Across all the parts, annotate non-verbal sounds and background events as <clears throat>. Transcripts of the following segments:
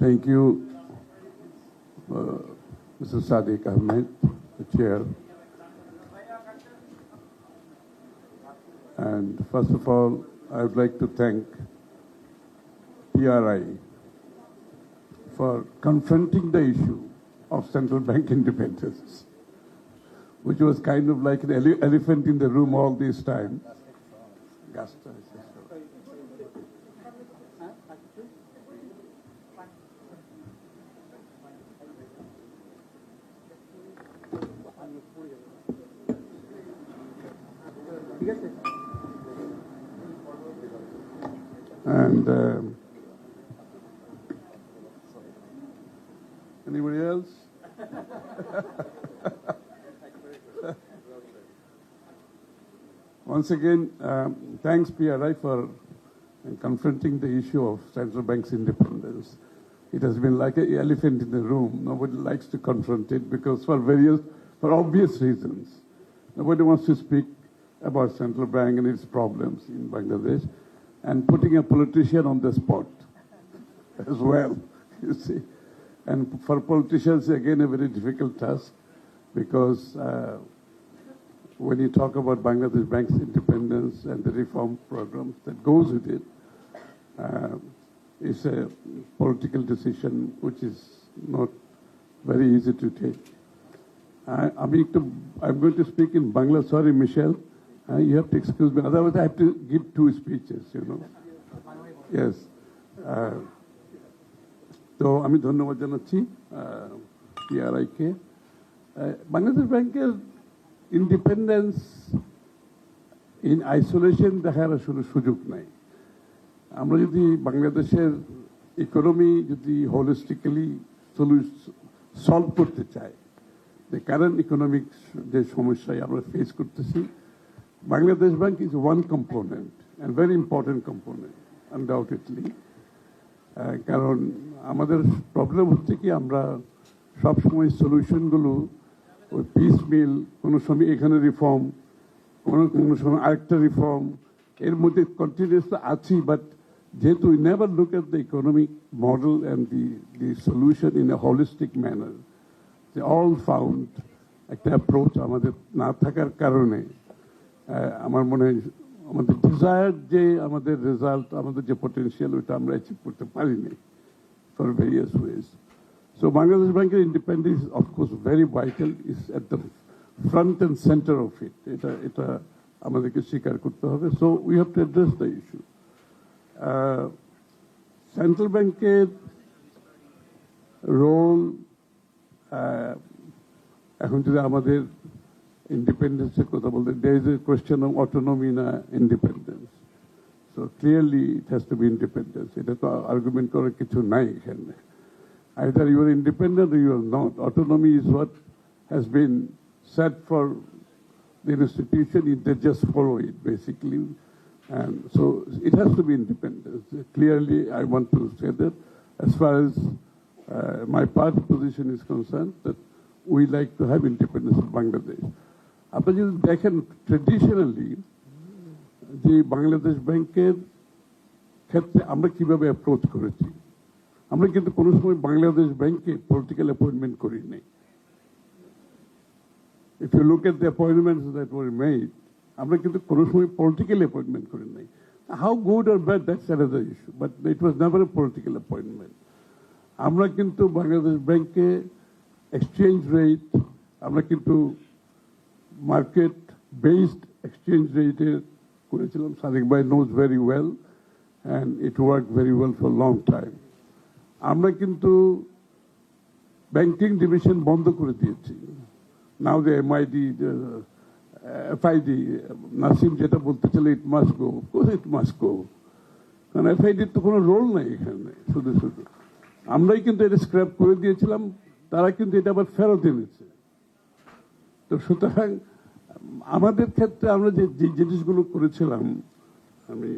Thank you, uh, Mr. Sadiq Ahmed, the chair. And first of all, I would like to thank PRI for confronting the issue of central bank <laughs> independence, which was kind of like an ele- elephant in the room all this time. And um, anybody else? <laughs> Once again, um, thanks PRI for confronting the issue of central bank's independence. It has been like an elephant in the room. Nobody likes to confront it because for various, for obvious reasons. Nobody wants to speak about central bank and its problems in Bangladesh and putting a politician on the spot <laughs> as well, you see. And for politicians, again, a very difficult task because uh, when you talk about Bangladesh bank's independence and the reform programs that goes with it, uh, it's a political decision which is not very easy to take. I, am going to speak in Bangla. Sorry, Michelle. Uh, you have to excuse me. Otherwise, I have to give two speeches, you know. Yes. Uh, তো আমি ধন্যবাদ জানাচ্ছি পিআরআইকে বাংলাদেশ ব্যাংকের independence in isolation দেখার আসলে সুযোগ নাই আমরা যদি বাংলাদেশের ইকোনমি যদি হোলিস্টিক্যালি সলভ করতে চাই যে কারেন্ট ইকোনমিক যে সমস্যায় আমরা ফেস করতেছি Bangladesh bank is one component and very important component undoubtedly কারণ আমাদের প্রবলেম হচ্ছে কি, আমরা সবসময় সলিউশনগুলো ওই পিস মিল কোনো সময় এখানে রিফর্ম কোনো কোনো সময় আরেকটা রিফর্ম এর মধ্যে কন্টিনিউস আছি বাট যেহেতু we never look at the economic model and the the solution in a holistic manner যে অল ফাউন্ড একটা অ্যাপ্রোচ আমাদের না থাকার কারণে আমার মনে হয় আমাদের ডিজায়ার যে আমাদের রেজাল্ট আমাদের যে পটেন্সিয়াল ওইটা আমরা অ্যাচিভ করতে পারিনি for various ways so Bangladesh ব্যাংকের independence of course very vital is at the front and centre of it এটা এটা আমাদেরকে স্বীকার করতে হবে। So we have to address the issue central ব্যাংকের রোল এখন যদি আমাদের ইন্ডিপেন্ডেন্সের কথা বলতে there is a question of autonomy না independence so clearly it has to be independence এটা তো আর্গুমেন্ট করার কিছু নাই এখানে either you are independent or you are not autonomy is what has been set for the institution they just follow it basically and so it has to be independence clearly I want to say that as far as uh, my party position is concerned that we like to have independence of Bangladesh আপনি যদি দেখেন traditionally যে বাংলাদেশ ব্যাংকের ক্ষেত্রে আমরা কীভাবে approach করেছি, আমরা কিন্তু কোনো সময় বাংলাদেশ ব্যাংকে পলিটিক্যাল অ্যাপয়েন্টমেন্ট করি নাই। If you look at the appointments that were made আমরা কিন্তু কোনো সময় পলিটিক্যাল অ্যাপয়েন্টমেন্ট করি নাই। How good or bad that's another issue but it was never a political appointment আমরা কিন্তু বাংলাদেশ ব্যাংকে এক্সচেঞ্জ রেট আমরা কিন্তু মার্কেট বেসড এক্সচেঞ্জ রেটে করেছিলাম। সাদিক ভাই knows very well and it work very well for long time আমরা কিন্তু ব্যাংকিং ডিভিশন বন্ধ করে দিয়েছি। নাও যে এমআইডি এফআইডি নাসিম যেটা বলতে চাইলে ইট মাস গো ইট মাস গো কারণ এফআইডির তো কোনো রোল নাই এখানে, শুধু শুধু। আমরাই কিন্তু এটা স্ক্র্যাপ করে দিয়েছিলাম, তারা কিন্তু এটা আবার ফেরত এনেছে। তো সুতরাং আমাদের ক্ষেত্রে আমরা যে জিনিসগুলো করেছিলাম আমি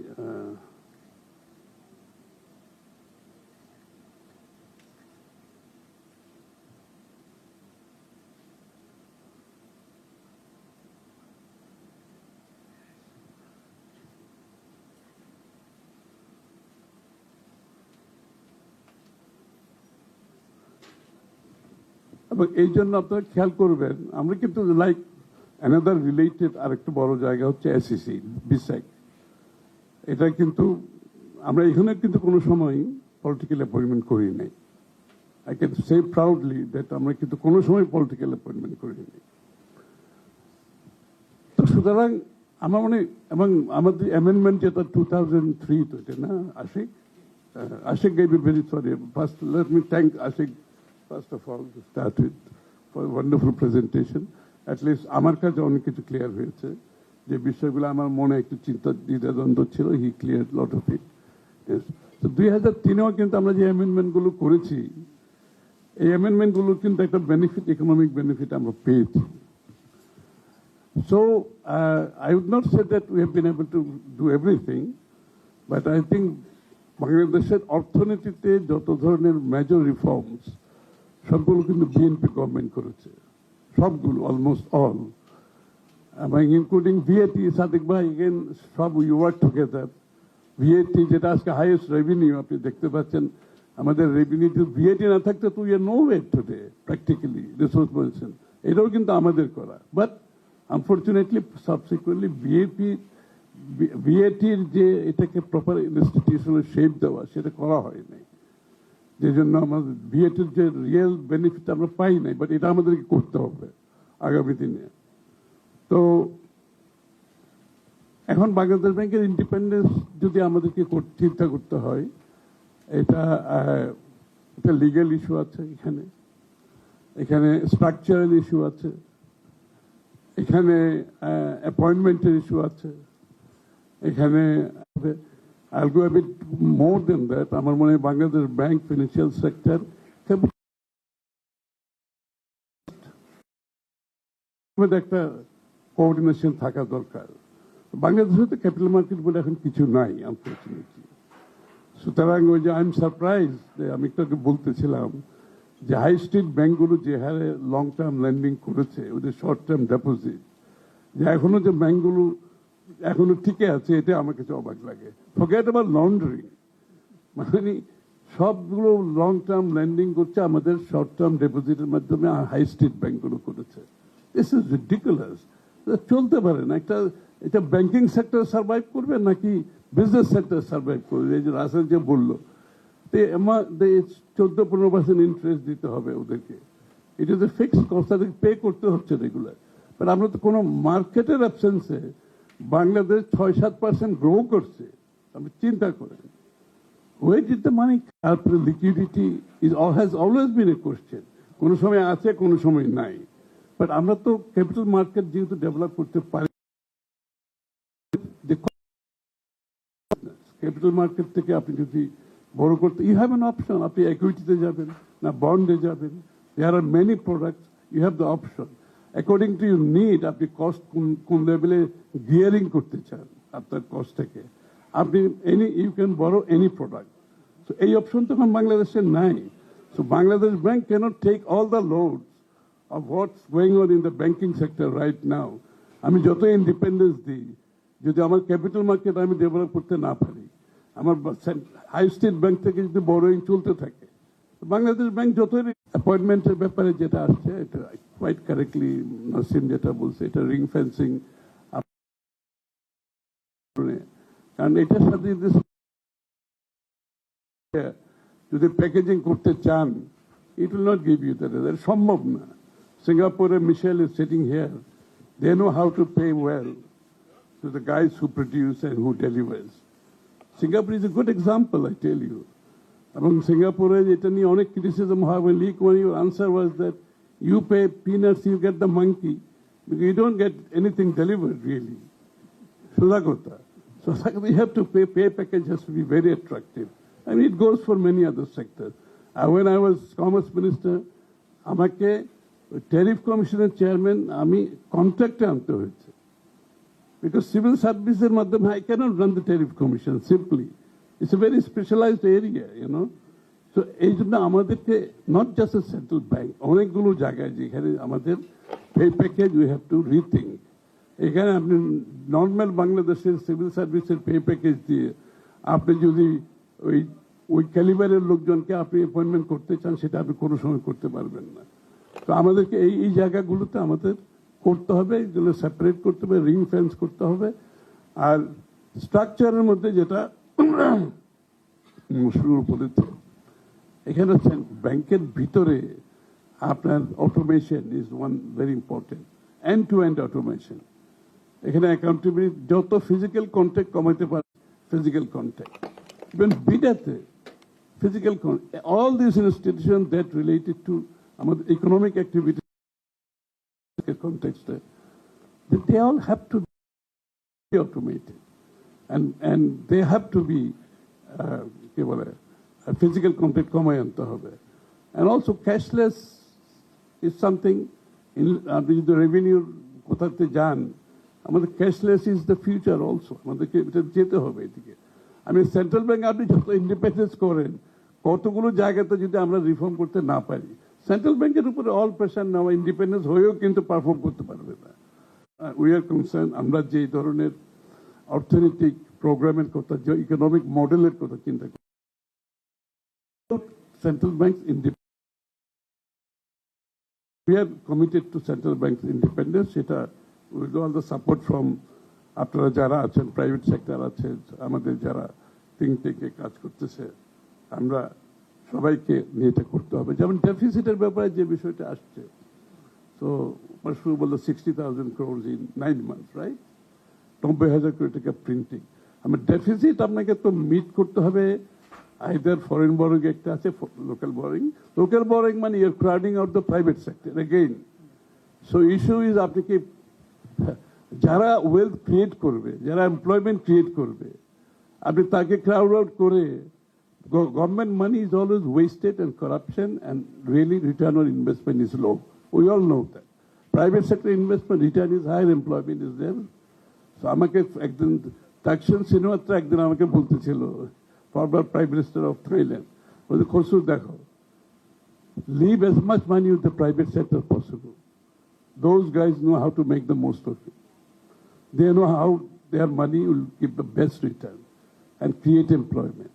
এবং এই জন্য আপনারা খেয়াল করবেন, আমরা কিন্তু লাইক অ্যানাদার রিলেটেড আরেকটা বড় জায়গা হচ্ছে এসিসি বিসাইক এটা কিন্তু আমরা এখানে কিন্তু কোনো সময় পলিটিক্যাল অ্যাপয়েন্টমেন্ট করি নাই। I can say proudly that আমরা কিন্তু কোনো সময় পলিটিক্যাল অ্যাপয়েন্টমেন্ট করিনি তো সুতরাং আমার মনে, এবং আমাদের অ্যামেন্ডমেন্ট যেটা টু থাউজেন্ড থ্রি তো এটা না, Ashiq? Ashiq guy be very sorry first let me thank Ashiq first of all to start with for wonderful presentation at least আমার কাছে অনেক কিছু ক্লিয়ার হয়েছে। যে বিষয়গুলো আমার মনে একটু চিন্তা দ্বিধাদ্বন্দ্ব ছিল he clear lot of it তো দুই হাজার তিনেও কিন্তু আমরা যে অ্যামেন্ডমেন্টগুলো করেছি এই অ্যামেন্ডমেন্টগুলো কিন্তু একটা বেনিফিট ইকোনমিক বেনিফিট আমরা পেয়েছি। Uh, I would not say that we have been able to do everything, but I think বাংলাদেশের অর্থনীতিতে যত ধরনের মেজর রিফর্মস সবগুলো কিন্তু বিএনপি গভর্নমেন্ট করেছে। সবগুলো অলমোস্ট অল এবং ইনক্লুডিং ভিএটি সাদিক ভাই এগেন সব উই ওয়ার্ক টুগেদার ভিএটি যেটা আজকে হাইয়েস্ট রেভিনিউ আপনি দেখতে পাচ্ছেন, আমাদের রেভিনিউ যদি ভিএটি না থাকতো, তো ইয়ে no way today practically resource বলছেন এটাও কিন্তু আমাদের করা। বাট আনফর্চুনেটলি সাবসিকুয়েন্টলি বিএপি বিএটির যে এটাকে প্রপার ইনস্টিটিউশনাল শেপ দেওয়া, সেটা করা হয় নাই যে জন্য আমাদের বিএটির যে রিয়েল বেনিফিট আমরা পাই নাই বাট এটা আমাদেরকে করতে হবে আগামী দিনে। তো এখন বাংলাদেশ ব্যাংকের ইন্ডিপেন্ডেন্স যদি আমাদেরকে চিন্তা করতে হয়, এটা একটা লিগ্যাল ইস্যু আছে এখানে। এখানে স্ট্রাকচারাল ইস্যু আছে। এখানে অ্যাপয়েন্টমেন্টের ইস্যু আছে। এখানে I go bit more than that আমার মনে হয় বাংলাদেশ ব্যাংক ফিনান্সিয়াল সেক্টর একটা কোঅর্ডিনেশন থাকা দরকার। বাংলাদেশে তো ক্যাপিটাল মার্কেট বলে এখন কিছু নাই আনফর্চুনেটলি সুতরাং ওই যে আই এম সারপ্রাইজ আমি একটু বলতেছিলাম যে হাই স্ট্রিট ব্যাংকগুলো যে হারে লং টার্ম লেন্ডিং করেছে, ওদের শর্ট টার্ম ডিপোজিট যে এখনও যে ব্যাংকগুলো এখনও ঠিকই আছে এটা আমার কাছে অবাক লাগে। ফরগেট আবার লন্ডারিং মানে সবগুলো লং টার্ম লেন্ডিং করছে, আমাদের শর্ট টার্ম ডিপোজিটের মাধ্যমে হাই স্ট্রিট ব্যাংকগুলো করেছে। দিস ইজ রিডিকুলাস চলতে পারে না, একটা, এটা ব্যাংকিং সেক্টর সার্ভাইভ করবে নাকি বিজনেস সেক্টর সার্ভাইভ করবে? এই যে রাসেল যে বলল চোদ্দ পনেরো পার্সেন্ট ইন্টারেস্ট দিতে হবে ওদেরকে। এটা যে ফিক্সড কস্ট তাদেরকে পে করতে হচ্ছে রেগুলার বাট আমরা তো কোনো মার্কেটের অ্যাবসেন্সে বাংলাদেশ ছয় সাত পার্সেন্ট গ্রো করছে আপনি চিন্তা করেন ওয়ে ডিড দ্য মানি তারপরে liquidity is has always been a question কোনো সময় আছে, কোনো সময় নাই। বাট আমরা তো ক্যাপিটাল মার্কেট যেহেতু ডেভেলপ করতে পারি ক্যাপিটাল মার্কেট থেকে আপনি যদি বড় করতে ইউ হ্যাভ এন অপশন আপনি ইকুইটিতে যাবেন না বন্ডে যাবেন। There are many product you have the option according to your need আপনি কস্ট কোন কোন লেভেলে গিয়ারিং করতে চান, আপনার কস্ট থেকে। আপনি এনি ইউ ক্যান বড় এনি প্রোডাক্ট সো এই অপশন তো এখন বাংলাদেশে নাই। So Bangladesh bank can't take all the load of what's going on in the banking sector right now আমি যত ইন্ডিপেন্ডেন্স দিই, যদি আমার ক্যাপিটাল মার্কেট আমি ডেভেলপ করতে না পারি, আমার হাই স্টেট ব্যাংক থেকে যদি বড়োইং চলতে থাকে। বাংলাদেশ ব্যাংক যতই অ্যাপয়েন্টমেন্টের ব্যাপারে যেটা আসছে, এটা কোয়াইট কারেক্টলি নাসিম যেটা বলছে এটা রিং ফেন্সিং কারণ এটার সাথে যদি যদি প্যাকেজিং করতে চান it will not give you that সম্ভব না Singapore Michelle is sitting here. They know how to pay well to the guys who produce and who delivers. Singapore is a good example, I tell you. Among Singapore, এটা নিয়ে অনেক criticism হয় when Lee Kuan Yew answer was that you pay peanuts, you get the monkey, because you don't get anything delivered really. সোজা কথা So <laughs> you have to pay, pay package has to be very attractive. I mean, it goes for many other sectors. Uh, when I was commerce minister, আমাকে tariff কমিশনের chairman আমি কন্ট্রাক্টে আনতে হয়েছে because civil সার্ভিসের মাধ্যমে I cannot run the tariff commission simply it's a very specialised area you know তো এই জন্য আমাদেরকে not just a central bank অনেকগুলো জায়গায় যেখানে আমাদের pay package we have to rethink এখানে আপনি নর্মাল বাংলাদেশের সিভিল সার্ভিসের পে প্যাকেজ দিয়ে আপনি যদি ওই ওই ক্যালিবারের লোকজনকে আপনি অ্যাপয়েন্টমেন্ট করতে চান, সেটা আপনি কোনো সময় করতে পারবেন না। তো আমাদেরকে এই এই জায়গাগুলোতে আমাদের করতে হবে এগুলো সেপারেট করতে হবে রিং ফেন্স করতে হবে। আর স্ট্রাকচারের মধ্যে যেটা <clears throat> শুরু বলেছে এখানে হচ্ছেন ব্যাংকের ভিতরে আপনার automation is one very important end to end automation এখানে অ্যাকাউন্টেবিলিটি যত ফিজিক্যাল কন্ট্যাক্ট কমাইতে পারে physical contact even বিডাতে physical all this institution that related to আমাদের ইকোনমিক অ্যাক্টিভিটি কন্টেক্সটে they all have to be automated. And and they have to be uh, physical contact কমায় আনতে হবে। And also cashless is something আপনি যদি রেভিনিউর কোথাতে যান, আমাদের cashless is the future also আমাদেরকে এটা যেতে হবে এদিকে। আমি সেন্ট্রাল ব্যাংক আপনি যত ইন্ডিপেন্ডেন্স করেন, কতগুলো জায়গাতে যদি আমরা রিফর্ম করতে না পারি সেন্ট্রাল ব্যাংকের উপরে অল প্রেশার নেওয়া ইন্ডিপেন্ডেন্স হয়েও কিন্তু পারফর্ম করতে পারবে না। উই আর কনসার্ন আমরা যে ধরনের অর্থনৈতিক প্রোগ্রামের কথা ইকোনমিক মডেলের কথা চিন্তা করি। Central bank we are committed to central bank's independence. সেটা will all the support from আপনারা যারা আছেন প্রাইভেট সেক্টর আছে, আমাদের যারা থিঙ্ক কাজ করতেছে, আমরা সবাইকে নিয়ে এটা করতে হবে। যেমন ডেফিসিটের ব্যাপারে যে বিষয়টা আসছে, তো শুরু বলল sixty thousand crores in nine month right নব্বই হাজার কোটি টাকা প্রিন্টিং আমার ডেফিসিট আপনাকে তো মিট করতে হবে আইদার ফরেন বরিং একটা আছে লোকাল বরিং লোকাল বরিং মানে you're crowding out the private sector again so issue is আপনি কি, যারা ওয়েলথ ক্রিয়েট করবে, যারা এমপ্লয়মেন্ট ক্রিয়েট করবে, আপনি তাকে ক্রাউড আউট করে government money is always wasted and corruption and really return on investment is low we all know that private sector investment return is higher employment is there তো আমাকে একদিন তাকশন সিনেমাত্র একদিন আমাকে বলতেছিল former Prime Minister of Thailand, বলছে খসরু দেখো leave as much money with the private sector possible. Those guys know how to make the most of it. They know how their money will give the best return and create employment.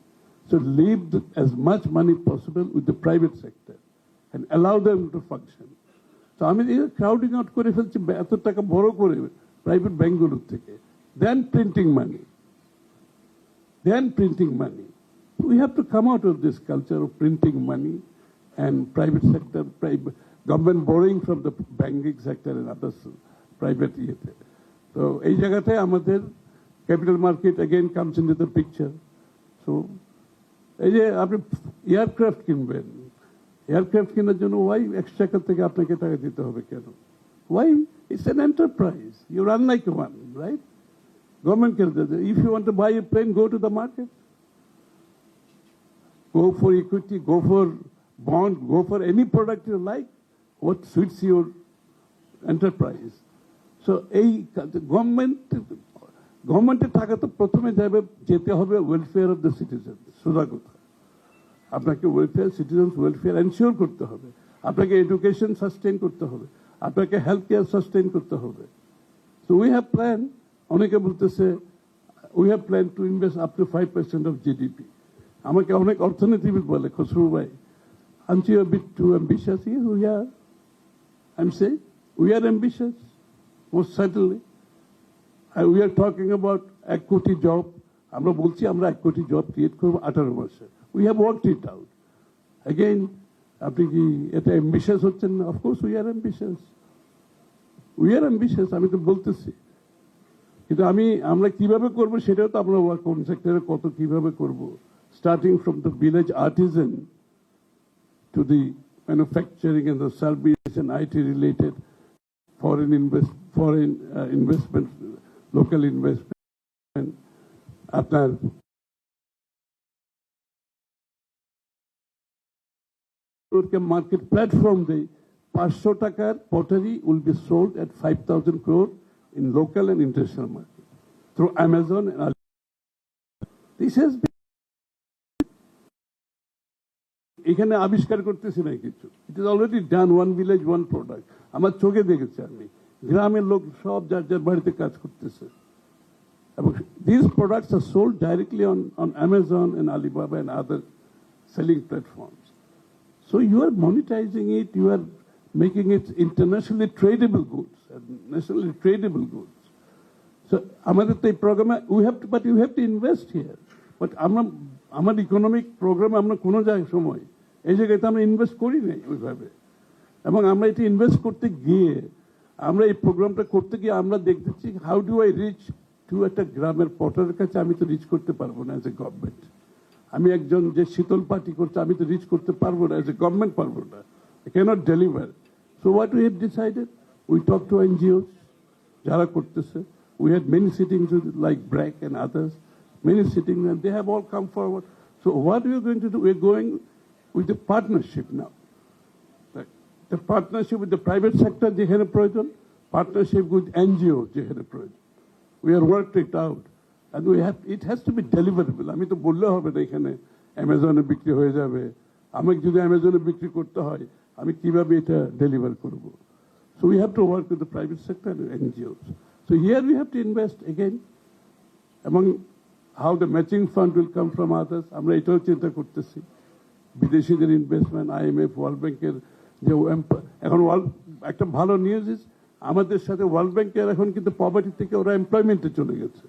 So leave the, as much money possible with the private sector and allow them to function. তো আমি crowding out করে ফেলছি এত টাকা বড় করে private ব্যাংকগুলোর থেকে then printing money then printing money. We have to come out of this culture of printing money and private sector, private, government borrowing from the banking sector and others, private ইয়েতে তো এই জায়গাতে আমাদের capital market again comes in the picture so এই যে আপনি aircraft কিনবেন aircraft কেনার জন্য ওয়াই এক্সট্রা থেকে আপনাকে টাকা দিতে হবে কেন why it's an enterprise you run like one right Government can do that. If you want to buy a plane, go to the market. Go for equity, go for bond, go for any product you like, what suits your enterprise. So এই government গভর্নমেন্টের টাকা তো প্রথমে যাবে যেতে হবে welfare of the citizen সোজা কথা। আপনাকে ওয়েলফেয়ার সিটিজেন্স ওয়েলফেয়ার এনশিওর করতে হবে। আপনাকে এডুকেশন সাস্টেন করতে হবে। আপনাকে হেলথ কেয়ার সাস্টেন করতে হবে। সো উই হ্যাভ প্ল্যান অনেকে বলতেছে we have plan to invest up to five percent of GDP আমাকে অনেক অর্থনীতিবিদ বলে, খসরু ভাই। আনছি ইউ বিট টু অ্যাম্বিশিয়াস ইয়ে we are I am say we are ambitious most certainly we are talking about এক কোটি জব আমরা বলছি আমরা এক কোটি জব ক্রিয়েট করব আঠারো মাসে we have work it out again আপনি কি এটা অ্যাম্বিশিয়াস হচ্ছেন? না of course we are ambitious we are ambitious আমি তো বলতেছি। কিন্তু আমি, আমরা কীভাবে করব সেটাও তো আমরা কোন সেক্টরে কত কীভাবে করব? Starting from the village artisan to the manufacturing and the service and IT related foreign invest foreign investment local investment আপনার মার্কেট প্ল্যাটফর্ম দেয় পাঁচশো টাকার pottery will be sold at five thousand crore in local and international market through Amazon and Alibaba. এখানে আবিষ্কার করতেছি না কিছু। It is already done one village one product আমার চোখে দেখেছি আমি গ্রামের লোক সব যার যার বাড়িতে কাজ করতেছে। এবং this products are sold directly on on Amazon and Alibaba and other selling platforms so you are monetising it you are making it internationally tradable goods, and nationally tradable goods. So, আমাদের তো এই প্রোগ্রামে we have to but you have to invest here but আমরা আমার economic প্রোগ্রামে আমরা কোনো জায়গায় সময়, এই জায়গায় তো আমরা ইনভেস্ট করি নাই ওইভাবে। এবং আমরা এটি ইনভেস্ট করতে গিয়ে, আমরা এই প্রোগ্রামটা করতে গিয়ে আমরা দেখতেছি how do I reach to একটা গ্রামের পটারের কাছে আমি তো রিচ করতে পারব না অ্যাজ এ গভর্নমেন্ট আমি একজন যে শীতল পার্টি করছে, আমি তো রিচ করতে পারব না অ্যাজ এ গভর্নমেন্ট পারব না। I can't deliver so what we have decided we talk to NGOs যারা করতেছে। We had many sittings like BRAC and others many sitting and they have all come forward so what you going to do we going with a partnership now the partnership with the private sector যেখানে প্রয়োজন partnership with NGO যেখানে প্রয়োজন we are worked it out and we have it has to be deliverable আমি তো বললে হবে না এখানে অ্যামাজনে বিক্রি হয়ে যাবে আমাকে যদি অ্যামাজনে বিক্রি করতে হয় আমি কিভাবে এটা ডেলিভার করব so we have to work with the private sector and NGOs so here we have to invest again how the matching fund will come from others, আমরা এটাও চিন্তা করতেছি। বিদেশিদের ইনভেস্টমেন্ট আইএমএফ ওয়ার্ল্ড ব্যাংকের যে এখন ওয়ার্ল্ড একটা ভালো নিউজ ইস আমাদের সাথে ওয়ার্ল্ড ব্যাংকের এখন কিন্তু পভার্টি থেকে ওরা এমপ্লয়মেন্টে চলে গেছে।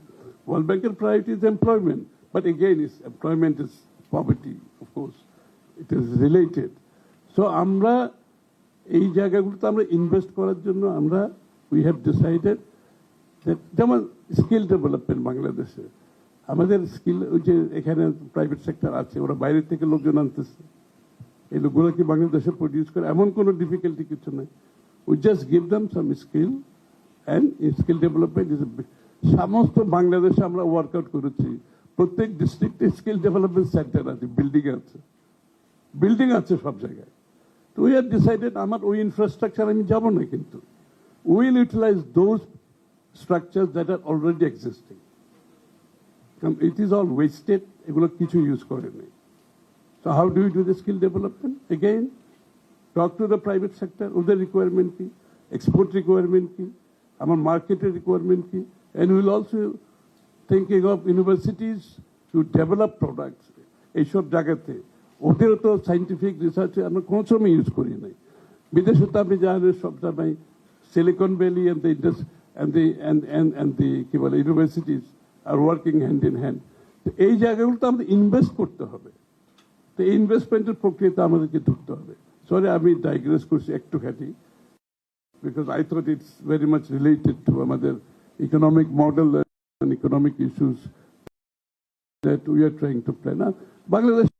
ওয়ার্ল্ড ব্যাংকের priority is employment but again is employment is poverty of course it is related so আমরা এই জায়গাগুলোতে আমরা ইনভেস্ট করার জন্য আমরা উই হ্যাভ ডিসাইডেড যেমন স্কিল ডেভেলপমেন্ট বাংলাদেশে আমাদের স্কিল, ওই যে এখানে প্রাইভেট সেক্টর আছে, ওরা বাইরে থেকে লোকজন আনতেছে। এই লোকগুলো কি বাংলাদেশে প্রডিউস করে? এমন কোনো ডিফিকাল্টি কিছু নাই। We just give them some skill and skill development is সমস্ত বাংলাদেশে আমরা ওয়ার্কআউট করেছি। প্রত্যেক ডিস্ট্রিক্টে স্কিল ডেভেলপমেন্ট সেন্টার আছে বিল্ডিং আছে। বিল্ডিং আছে সব জায়গায়। তো উই আর ডিসাইডেড আমার ওই ইনফ্রাস্ট্রাকচার আমি যাব না কিন্তু। Will utilise those structure that are already existing it is all wasted এগুলো কিছু ইউজ করেনি so how do you do skill development again talk to the private sector ওদের রিকোয়ারমেন্ট কি? এক্সপোর্ট রিকোয়ারমেন্ট কি? আমার মার্কেটের রিকোয়ারমেন্ট কি? And will also thinking of universities to develop products এইসব জায়গাতে। ওদেরও তো সাইন্টিফিক রিসার্চ আমরা কোনো সময় ইউজ করি নাই। বিদেশে তো আপনি জানেন, সব সময় Silicon Valley and the industry and the and the কী বলে universities are working hand in hand তো এই জায়গাগুলোতে আমাদের ইনভেস্ট করতে হবে। তো এই ইনভেস্টমেন্টের প্রক্রিয়াতে আমাদেরকে ঢুকতে হবে। সরি আমি ডাইগ্রেস করছি একটুখানি because I thought it's very much related to আমাদের economic model economic issues that we are trying to plan বাংলাদেশে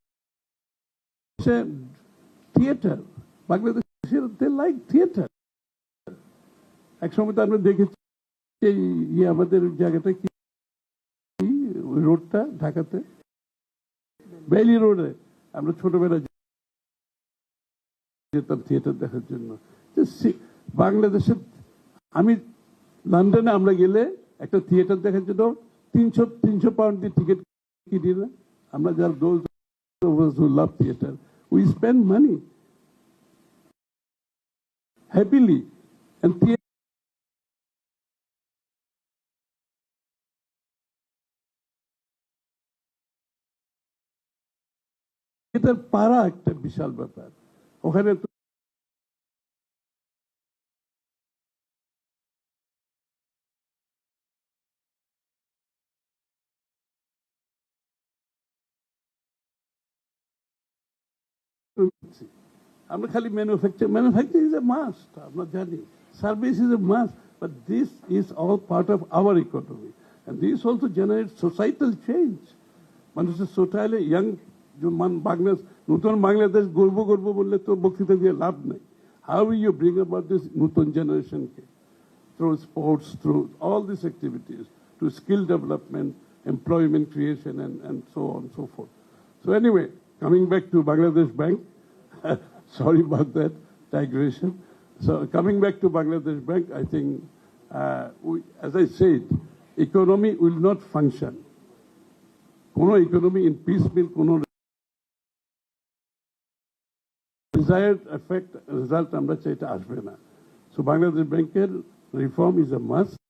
থিয়েটার বাংলাদেশের দে লাইক থিয়েটার এক সময় তো আমরা দেখেছি এই ইয়ে আমাদের জায়গাটা কি রোডটা, ঢাকাতে। বেলি রোডে আমরা ছোটবেলায় যেতাম থিয়েটার দেখার জন্য। বাংলাদেশের, আমি লন্ডনে আমরা গেলে একটা থিয়েটার দেখার জন্য তিনশো তিনশো পাউন্ড দিয়ে টিকিট কিনি না আমরা যার those love theatre. We spend money happily and theatre পারা একটা বিশাল ব্যাপার ওখানে তো আমরা খালি manufacture manufacture is a must আমরা জানি service is a must but this is all part of our economy and this also generate societal change মানুষের সোসাইলে ইয়াং বাংলাদেশ নতুন বাংলাদেশ গর্ব গর্ব বললে তো বক্তৃতা দিয়ে লাভ নেই how you bring about this নতুন জেনারেশনকে through sports, through all these activities, to skill development, employment creation, and, and so on and so forth. So anyway, coming back to Bangladesh Bank, <laughs> sorry about that digression. So coming back to Bangladesh Bank, I think, uh, we, as I said, economy will not function. কোনো economy in piecemeal, কোনো desired effect, result আমরা চাইতে আসবে না। So Bangladesh Banker reform is a must.